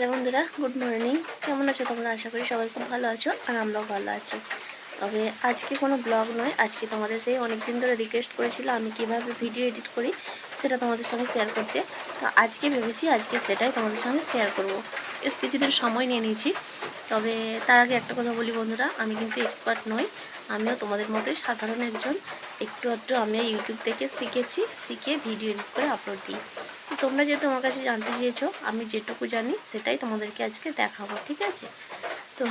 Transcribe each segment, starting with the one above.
Hello বন্ধুরা, good morning. কেমন আছো তোমরা? আশা করি সবাই খুব ভালো আছো আর আমরাও ভালো আছি। তবে আজকে কোনো ব্লগ নয়, আজকে তোমাদের সেই অনেক দিন ধরে রিকোয়েস্ট করেছিল আমি কীভাবে ভিডিও এডিট করি সেটা তোমাদের সঙ্গে শেয়ার করতে। তো আজকে ভেবেছি আজকে সেটাই তোমাদের সঙ্গে শেয়ার করব। বেশ কিছুদিন সময় নিয়ে নিয়েছি। তবে তার আগে একটা কথা বলি বন্ধুরা, আমি কিন্তু এক্সপার্ট নই। আমিও তোমাদের মতোই সাধারণ একজন। একটু একটু আমি ইউটিউব থেকে শিখেছি, শিখে ভিডিও এডিট করে আপলোড দিই। তোমরা যেহেতু আমার কাছে জানতে চেয়েছো, আমি যেটুকু জানি সেটাই তোমাদেরকে আজকে দেখাবো, ঠিক আছে? তো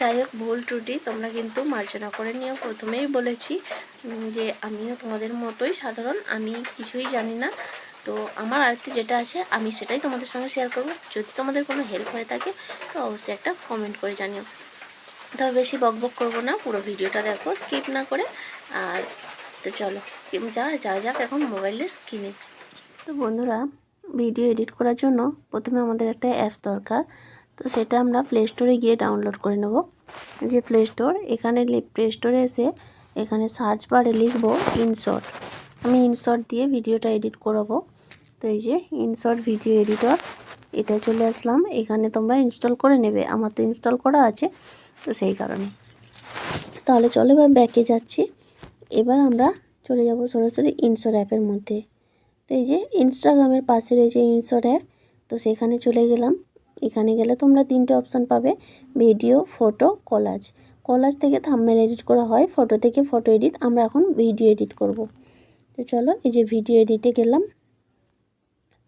যাই হোক, ভুল ত্রুটি তোমরা কিন্তু মার্জনা করে নিও। প্রথমেই বলেছি যে আমিও তোমাদের মতোই সাধারণ, আমি কিছুই জানি না। তো আমার আয়ত্তে যেটা আছে, আমি সেটাই তোমাদের সঙ্গে শেয়ার করব। যদি তোমাদের কোনো হেল্প হয়ে থাকে, তো অবশ্যই একটা কমেন্ট করে জানিও। তবে বেশি বক বক করব না, পুরো ভিডিওটা দেখো স্কিপ না করে। আর তো চলো স্কিপ যা যা যাক এখন মোবাইলের স্ক্রিনে তো বন্ধুরা ভিডিও এডিট করার জন্য প্রথমে আমাদের একটা অ্যাপস দরকার। তো সেটা আমরা প্লে স্টোরে গিয়ে ডাউনলোড করে নেব। যে প্লে স্টোর এখানে প্লে স্টোরে এসে এখানে সার্চ বারে লিখব ইনশট আমি ইনশর্ট দিয়ে ভিডিওটা এডিট করাবো। তো এই যে ইনশর্ট ভিডিও এডিটর এটা চলে আসলাম। এখানে তোমরা ইনস্টল করে নেবে। আমার তো ইনস্টল করা আছে, তো সেই কারণে। তাহলে চলো এবার ব্যাকে যাচ্ছি। এবার আমরা চলে যাব সরাসরি ইনশট অ্যাপের মধ্যে। তো এই যে ইনস্টাগ্রামের পাশে রয়েছে ইনশট অ্যাপ তো সেখানে চলে গেলাম। এখানে গেলে তোমরা তিনটে অপশান পাবে ভিডিও ফটো কলাজ কলাজ থেকে থাম্বনেল এডিট করা হয় ফটো থেকে ফটো এডিট আমরা এখন ভিডিও এডিট করব। তো চলো, এই যে ভিডিও এডিটে গেলাম।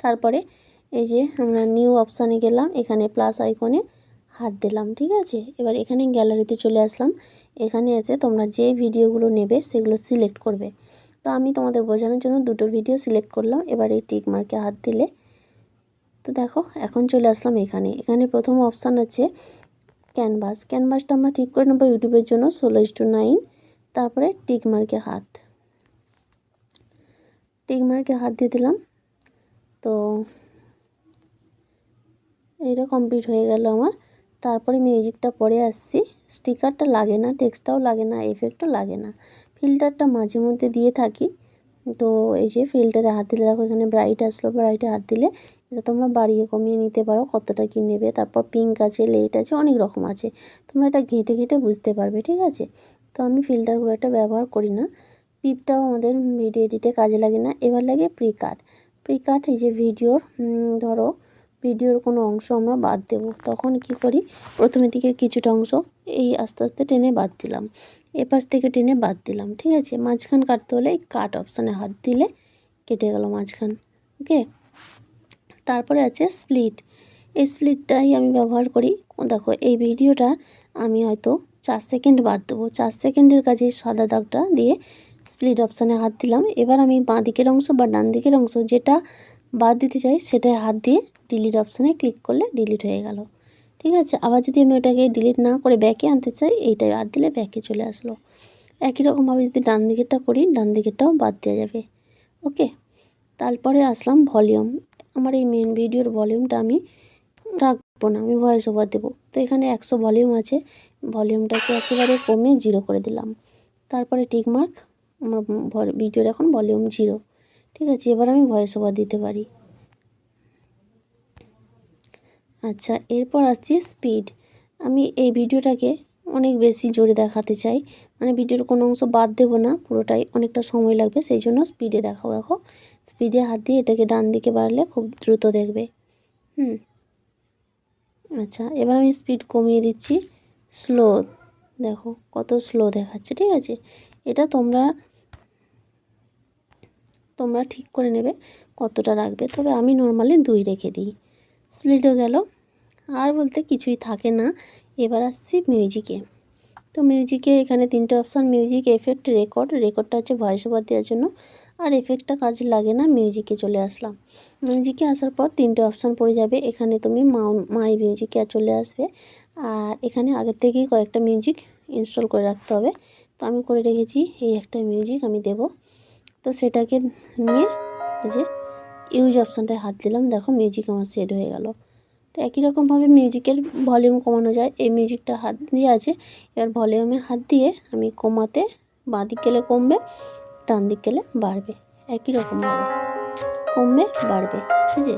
তারপরে এই যে আমরা নিউ অপশানে গেলাম, এখানে প্লাস আইকনে হাত দিলাম, ঠিক আছে? এবার এখানে গ্যালারিতে চলে আসলাম। এখানে এসে তোমরা যে ভিডিওগুলো নেবে, সেগুলো সিলেক্ট করবে। তো আমি তোমাদের বোঝানোর জন্য দুটো ভিডিও সিলেক্ট করলাম। এবার এই টিক মার্কে হাত দিলে। তো দেখো, এখন চলে আসলাম এখানে। এখানে প্রথম অপশান আছে ক্যানভাস ক্যানভাসটা আমরা ঠিক করে নেব ইউটিউবের জন্য, ষোলো টু নাইন। তারপরে টিক মার্কে হাত। টিক মার্কে হাত দিয়ে দিলাম। তো এটা কমপ্লিট হয়ে গেল আমার। তারপরে মিউজিকটা পরে আসছি। স্টিকারটা লাগে না টেক্সটাও লাগে না এফেক্টও লাগে না। ফিল্টারটা মাঝে মধ্যে দিয়ে থাকি। তো এই যে ফিল্টারে হাত দিলে, দেখো এখানে ব্রাইট আসলো ব্রাইটে হাত দিলে এটা তোমরা বাড়িয়ে কমিয়ে নিতে পারো কতটা কি নেবে। তারপর পিঙ্ক আছে লেট আছে, অনেক রকম আছে। তোমরা এটা ঘেঁটে ঘেঁটে বুঝতে পারবে, ঠিক আছে? তো আমি ফিল্টার একটা ব্যবহার করি না। পিপটাও আমাদের ভিডিও এডিটে কাজে লাগে না। এবার লাগে প্রি কাট প্রি কাট এই যে ভিডিওর ধরো ভিডিওর কোনো অংশ আমরা বাদ দেব। তখন কি করি? প্রথমের দিকে কিছুটা অংশ এই আস্তে আস্তে টেনে বাদ দিলাম। এপাশ থেকে টেনে বাদ দিলাম, ঠিক আছে? মাঝখান কাটতে হলে এই কাট অপশানে হাত দিলে কেটে গেল মাঝখান, ওকে? তারপরে আছে স্প্লিট। এই স্প্লিটটাই আমি ব্যবহার করি। দেখো, এই ভিডিওটা আমি হয়তো চার সেকেন্ড বাদ দেবো। চার সেকেন্ডের কাছে সাদা দাগটা দিয়ে স্প্লিট অপশানে হাত দিলাম। এবার আমি বাঁ দিকের অংশ বা ডান দিকের অংশ যেটা বাদ দিতে চাই, সেটাই হাত দিয়ে ডিলিট অপশানে ক্লিক করলে ডিলিট হয়ে গেল। ঠিক আছে? আবার যদি আমি ওটাকে ডিলিট না করে ব্যাকে আনতে চাই এইটাই বাদ দিলে ব্যাকে চলে আসলো। একই রকমভাবে যদি ডান দিকেরটা করি, ডান দিকেরটাও বাদ দেওয়া যাবে। ওকে তারপরে আসলাম ভলিউম আমার এই মেন ভিডিওর ভলিউমটা আমি রাখব না, আমি ভয়েস ওভার দেবো। তো এখানে একশো ভলিউম আছে। ভলিউমটাকে একেবারে কমে জিরো করে দিলাম। তারপরে টিকমার্ক আমার ভিডিওর এখন ভলিউম জিরো ঠিক আছে, এবার আমি ভয়েস ওভার দিতে পারি। আচ্ছা এরপর আসছি স্পিড আমি এই ভিডিওটাকে অনেক বেশি জোরে দেখাতে চাই। মানে ভিডিওর কোনো অংশ বাদ দেবো না, পুরোটাই অনেকটা সময় লাগবে, সেই জন্য স্পিডে দেখাও দেখো। স্পিডে হাত দিয়ে এটাকে ডান দিকে বাড়ালে খুব দ্রুত দেখবে। হুম। আচ্ছা এবার আমি স্পিড কমিয়ে দিচ্ছি। স্লো দেখো কত স্লো দেখাচ্ছে, ঠিক আছে? এটা তোমরা তোমরা ঠিক করে নেবে কতটা রাখবে। তবে আমি নর্মালি দুই রেখে দিই। স্প্লিটও গেল। আর বলতে কিছুই থাকে না। এবার আসছি মিউজিকে তো মিউজিকে এখানে তিনটে অপশান মিউজিক এফেক্ট রেকর্ড রেকর্ডটা হচ্ছে ভয়েস ওভার দেওয়ার জন্য। আর এফেক্টটা কাজে লাগে না মিউজিকে চলে আসলাম। মিউজিকে আসার পর তিনটে অপশান পড়ে যাবে। এখানে তুমি মাই মিউজিকে চলে আসবে। আর এখানে আগের থেকেই কয়েকটা মিউজিক ইনস্টল করে রাখতে হবে। তো আমি করে রেখেছি, এই একটা মিউজিক আমি দেব। তো সেটাকে নিয়ে এই যে ইউজ অপশানটায় হাত দিলাম। দেখো মিউজিক আমার সেট হয়ে গেল। তো একই রকমভাবে মিউজিকের ভলিউম কমানো যায়। এই মিউজিকটা হাত দিয়ে আছে। এবার ভলিউমে হাত দিয়ে আমি কমাতে বাঁ দিক গেলে কমবে ডান দিক গেলে বাড়বে। একই রকমভাবে কমবে, বাড়বে। ঠিক আছে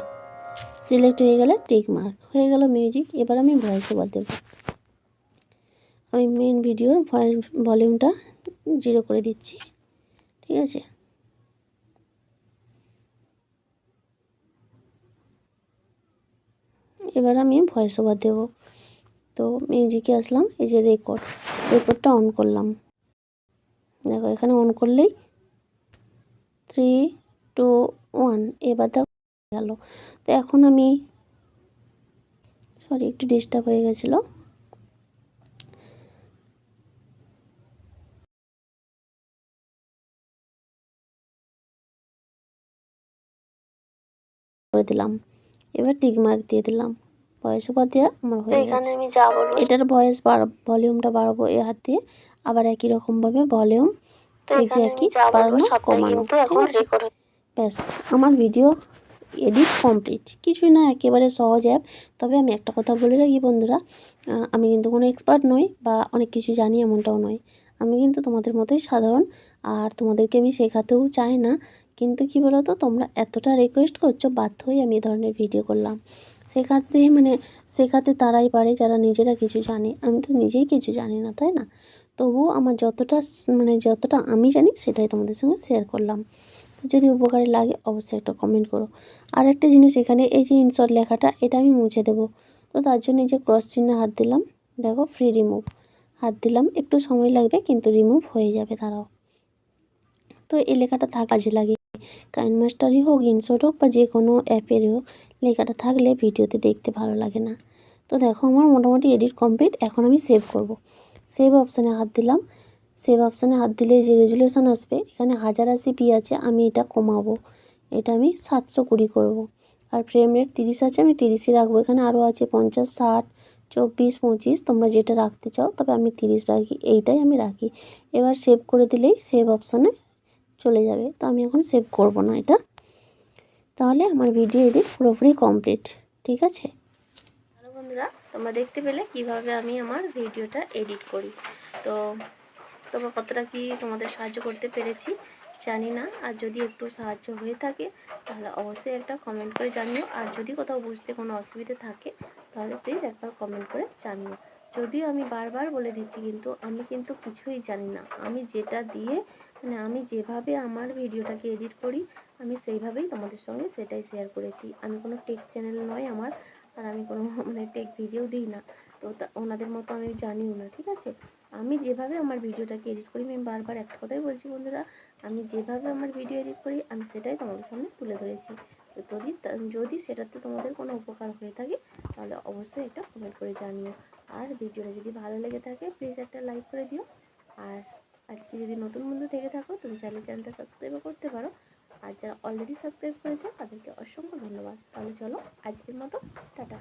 সিলেক্ট হয়ে গেলে টিক মার্ক হয়ে গেল মিউজিক এবার আমি ভয়েস ওভার দেবো। আমি মেন ভিডিওর ভয়েস ভলিউমটা জিরো করে দিচ্ছি। ঠিক আছে? এবার আমি ভয়েস ওভার দেবো। তো মিউজিকে আসলাম? এই যে রেকর্ড রেকর্ডটা অন করলাম। দেখো, এখানে অন করলেই থ্রি টু ওয়ান এবার দেখো, গেল। তো এখন আমি সরি একটু ডিস্টার্ব হয়ে গেছিল। করে দিলাম। এবার টিক মার্ক দিয়ে দিলাম। ভয়েস ওভার দেওয়া আমার হয়ে গেছে। আমি যা বলব এটার ভয়েস ভলিউমটা বাড়াবো এ হাত দিয়ে আবার একই রকমভাবে ভলিউম একই বলব বাড়ানো কমানো কিন্তু ঠিক আছে? ব্যাস আমার ভিডিও এডিট কমপ্লিট কিছুই না একেবারে সহজ অ্যাপ তবে আমি একটা কথা বলে রাখি বন্ধুরা আমি কিন্তু কোনো এক্সপার্ট নই বা অনেক কিছু জানি এমনটাও নয়। আমি কিন্তু তোমাদের মতোই সাধারণ আর তোমাদেরকে আমি শেখাতেও চাই না। কিন্তু কি বলো তো তোমরা এতটা রিকোয়েস্ট করছ বাধ্য হয়ে আমি এ ধরনের ভিডিও করলাম। শেখাতে মানে শেখাতে তারাই পারে যারা নিজেরা কিছু জানে। আমি তো নিজেই কিছু জানি না, তাই না? তবুও আমার যতটা মানে যতটা আমি জানি সেটাই তোমাদের সঙ্গে শেয়ার করলাম। যদি উপকারে লাগে অবশ্যই একটা কমেন্ট করো। আর একটা জিনিস এখানে, এই যে ইনশর্ট লেখাটা, এটা আমি মুছে দেবো। তো তার জন্য এই যে ক্রস চিহ্নে হাত দিলাম, দেখো ফ্রি রিমুভ হাত দিলাম, একটু সময় লাগবে কিন্তু রিমুভ হয়ে যাবে তারাও তো এই লেখাটা থাক, কাজে লাগে। কাইন মাস্টারই হোক ইনশর্ট হোক বা যে কোনো অ্যাপেরই হোক, লেখাটা থাকলে ভিডিওতে দেখতে ভালো লাগে না। তো দেখো আমার মোটামুটি এডিট কমপ্লিট এখন আমি সেভ করব। সেভ অপশানে হাত দিলাম। সেভ অপশানে হাত দিলে যে রেজুলেশন আসবে, এখানে হাজার আশি পি আছে, আমি এটা কমাবো। এটা আমি সাতশো কুড়ি করব। আর ফ্রেম রেট তিরিশ আছে, আমি তিরিশই রাখব। এখানে আরও আছে পঞ্চাশ, ষাট, চব্বিশ, পঁচিশ, তোমরা যেটা রাখতে চাও, তবে আমি তিরিশ রাখি, এইটাই আমি রাখি। এবার সেভ করে দিলেই সেভ অপশানে চলে যাবে, তো আমি এখন সেভ করব না এটা। তাহলে আমার ভিডিও এডিট পুরোপুরি কমপ্লিট ঠিক আছে? হ্যালো বন্ধুরা, তোমরা দেখতে পেলে কীভাবে আমি আমার ভিডিওটা এডিট করি। তো তোমরা কতটা কি তোমাদের সাহায্য করতে পেরেছি জানি না, আর যদি একটু সাহায্য হয়ে থাকে, তাহলে অবশ্যই একটা কমেন্ট করে জানিও। আর যদি কোথাও বুঝতে কোনো অসুবিধে থাকে, তাহলে প্লিজ একবার কমেন্ট করে জানিও। যদিও আমি বারবার বলে দিচ্ছি, কিন্তু আমি কিন্তু কিছুই জানি না। আমি যেটা দিয়ে মানে আমি যেভাবে আমার ভিডিওটাকে এডিট করি, আমি সেইভাবেই তোমাদের সঙ্গে সেটাই শেয়ার করেছি। আমি কোনো টেক চ্যানেল নয় আমার, আর আমি কোনো মানে টেক ভিডিও দিই না। তো ওনাদের মতো আমি জানিও না, ঠিক আছে? আমি যেভাবে আমার ভিডিওটাকে এডিট করি, আমি বারবার একটা কথাই বলছি বন্ধুরা, আমি যেভাবে আমার ভিডিও এডিট করি, আমি সেটাই তোমাদের সামনে তুলে ধরেছি। তো যদি যদি সেটাতে তোমাদের কোনো উপকার হয়ে থাকে, তাহলে অবশ্যই একটা কমেন্ট করে জানিও। আর ভিডিওটা যদি ভালো লেগে থাকে প্লিজ একটা লাইক করে দিও। আর আজকে যদি নতুন বন্ধু থেকে থাকো, তুমি চাইলে চ্যানেলটা সাবস্ক্রাইবও করতে পারো। আর যারা অলরেডি সাবস্ক্রাইব করেছ, তাদেরকে অসংখ্য ধন্যবাদ। তাহলে চলো, আজকের মতো, টাটা।